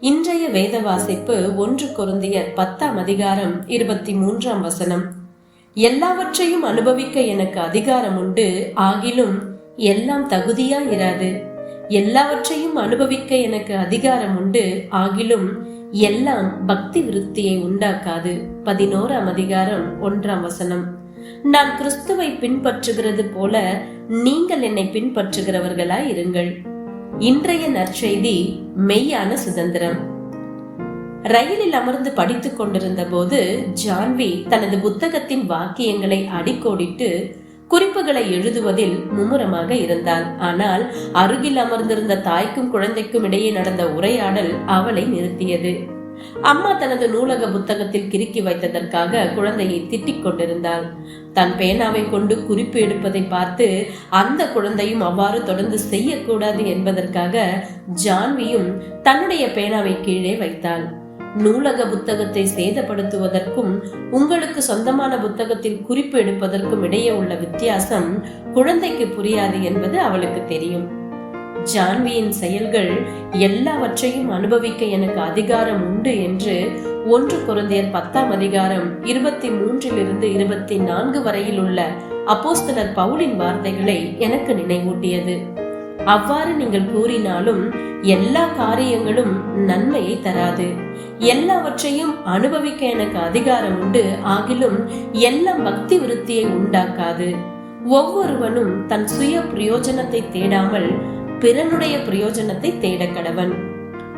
இன்றைய வேத வாசிப்பு ஒன்று குருந்திய பத்தாம் அதிகாரம் இருபத்தி மூன்றாம் வசனம். எல்லாவற்றையும் அனுபவிக்க எனக்கு அதிகாரம் உண்டு ஆகிலும் எல்லாம் தகுதியா இராது எல்லாவற்றையும் அனுபவிக்க எனக்கு அதிகாரம் உண்டு ஆகிலும் எல்லாம் பக்தி விருத்தியை உண்டாக்காது. பதினோராம் அதிகாரம் ஒன்றாம் வசனம். நான் கிறிஸ்துவை பின்பற்றுகிறது போல நீங்கள் என்னை பின்பற்றுகிறவர்களாய் இருங்கள் இன்றைய நற்செய்தி மெய்யான சுதந்திரம். ரயிலில் அமர்ந்து படித்துக் கொண்டிருந்த போது ஜான்வி தனது புத்தகத்தின் வாக்கியங்களை அடிக்கோடிட்டு குறிப்புகளை எழுதுவதில் மும்முரமாக இருந்தாள் ஆனால் அருகில் அமர்ந்திருந்த தாய்க்கும் குழந்தைக்கும் இடையே நடந்த உரையாடல் அவளை நிறுத்தியது. அம்மா தனது நூலக புத்தகத்தில் கிறுக்கி வைத்ததற்காக குழந்தையை திட்டிக் கொண்டிருந்தாள். தன் பேனாவை கொண்டு குறிப்பு எடுப்பதை பார்த்து அந்த குழந்தையும் அவ்வாறு தொடர்ந்து செய்யக்கூடாது என்பதற்காக ஜான்வியும் தன்னுடைய பேனாவை கீழே வைத்தாள். நூலக புத்தகத்தை சேதப்படுத்துவதற்கும் உங்களுக்கு சொந்தமான புத்தகத்தில் குறிப்பு எடுப்பதற்கும் இடையே உள்ள வித்தியாசம் குழந்தைக்கு புரியாது என்பது அவளுக்கு தெரியும். ஜான்வியின் செயல்கள் எல்லாவற்றையும் அனுபவிக்க எனக்கு அதிகாரம் உண்டு என்று ஒன்று குழந்தையர் பத்தாம் அதிகாரம் இருபத்தி மூன்றிலிருந்து இருபத்தி நான்கு வரையில் உள்ள அப்போஸ்தலர் பவுலின் வார்த்தைகளை எனக்கு நினைவூட்டியது. அவ்வாறு நீங்கள் கூறினாலும் எல்லா காரியங்களும் நன்மையை தராது. எல்லாவற்றையும் அனுபவிக்க எனக்கு அதிகாரம் உண்டு ஆகிலும் எல்லாம் பக்தி விருத்தியை உண்டாக்காது. ஒவ்வொருவனும் தன் சுய பிரயோஜனத்தை தேடாமல் பிறனுடைய பிரயோஜனத்தை தேட கடவன்.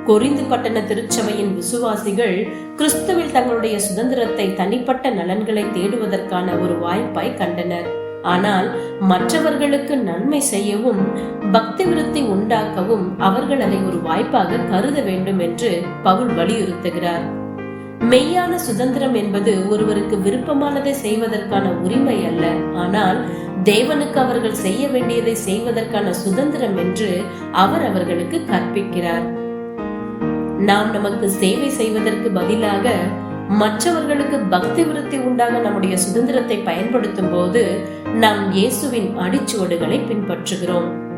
கொரிந்து பட்டண திருச்சபையின் விசுவாசிகள் கிறிஸ்துவில் தங்களுடைய சுதந்திரத்தை தனிப்பட்ட நலன்களை தேடுவதற்கான ஒரு வாய்ப்பாய் கண்டனர். ஆனால் மற்றவர்களுக்கு நன்மை செய்யவும் பக்தி விருத்தி உண்டாக்கவும் அவர்கள் அதை ஒரு வாய்ப்பாக கருத வேண்டும் என்று பவுல் வலியுறுத்துகிறார். மெய்யான சுதந்திரம் என்பது ஒருவருக்கு விருப்பமானதை செய்வதற்கான உரிமை அல்ல. ஆனால் தேவனுக்கு அவர்கள் செய்ய வேண்டியதை செய்வதற்கான சுதந்திரம் என்று அவர் அவர்களுக்கு கற்பிக்கிறார். நாம் நமக்கு சேவை செய்வதற்கு பதிலாக மற்றவர்களுக்கு பக்தி விருத்தி உண்டாக நம்முடைய சுதந்திரத்தை பயன்படுத்தும் போது நாம் இயேசுவின் அடிச்சுவடுகளை பின்பற்றுகிறோம்.